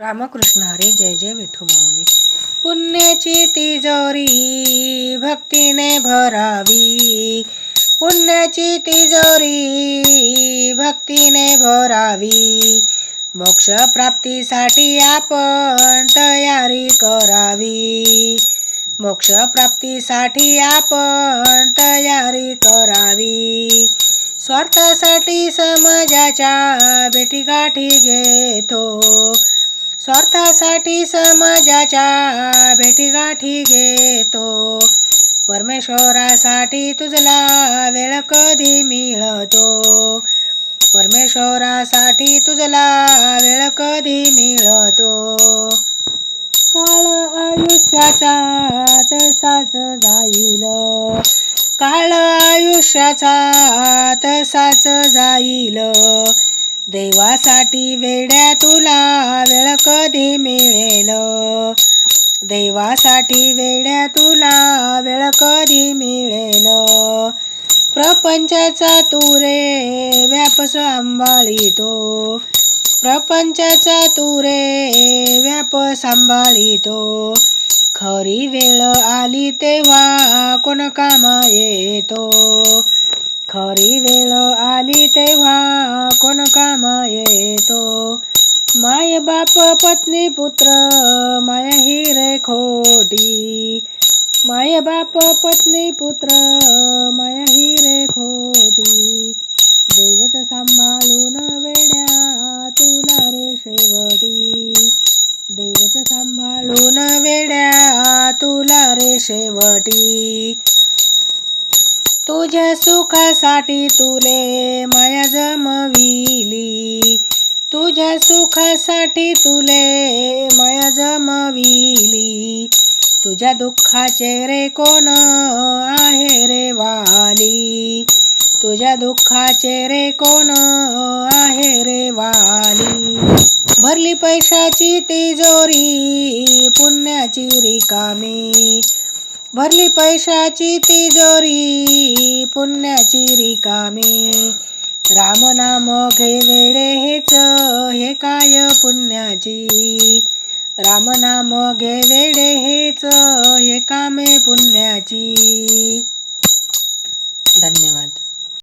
रामकृष्ण हरी जय जय विठू माऊली. पुण्याची तिजोरी भक्तीने भरावी. पुण्याची तिजोरी भक्तीने भरावी. मोक्षप्राप्तीसाठी आपण तयारी करावी. मोक्षप्राप्तीसाठी आपण तयारी करावी. स्वार्थासाठी समाजाच्या भेटीगाठी घेतो. स्वार्थासाठी समाजाच्या भेटीगाठी घेतो. परमेश्वरासाठी तुझला वेळ कधी मिळतो? परमेश्वरासाठी तुझला वेळ कधी मिळतो? काळ आयुष्याचा तसाच जाईल. काळ आयुष्याचा तसाच जाईल. देवासाठी वेड्या तुला कधी मिळेल? देवासाठी वेड्या तुला वेळ कधी मिळेल? प्रपंचाचा तू रे व्याप सांभाळितो प्रपंचाचा तू रे व्याप सांभाळितो खरी वेळ आली तेव्हा कोण कामा येतो खरी वेळ आली तेव्हा कोण कामा येतो माय बाप पत्नी पुत्र माया ही रे खोटी. माय बाप पत्नी पुत्र माया ही रे खोटी. दैवत सांभाळून वेड्या तुला रे शेवटी. दैवत सांभाळून वेड्या तुला रे शेवटी. तुझ्या सुखासाठी तुले माया जमविली. तुझ्या सुखासाठी तुले माया जमविली. तुझ्या दुःखाचे रे कोण आहे रे वाली? तुझ्या दुःखाचे रे कोण आहे रे वाली? भरली पैशाची तिजोरी पुण्याची रिकामी. भरली पैशाची तिजोरी पुण्याची रिकामी. राम नाम घे वेडे हेच हे काय पुण्याची राम नाम घे वेडे हेच हे कामे पुण्याची धन्यवाद.